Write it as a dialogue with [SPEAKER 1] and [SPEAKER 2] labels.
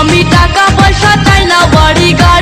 [SPEAKER 1] আমি টাকা পয়সা চাই না বাড়ি গাড়ি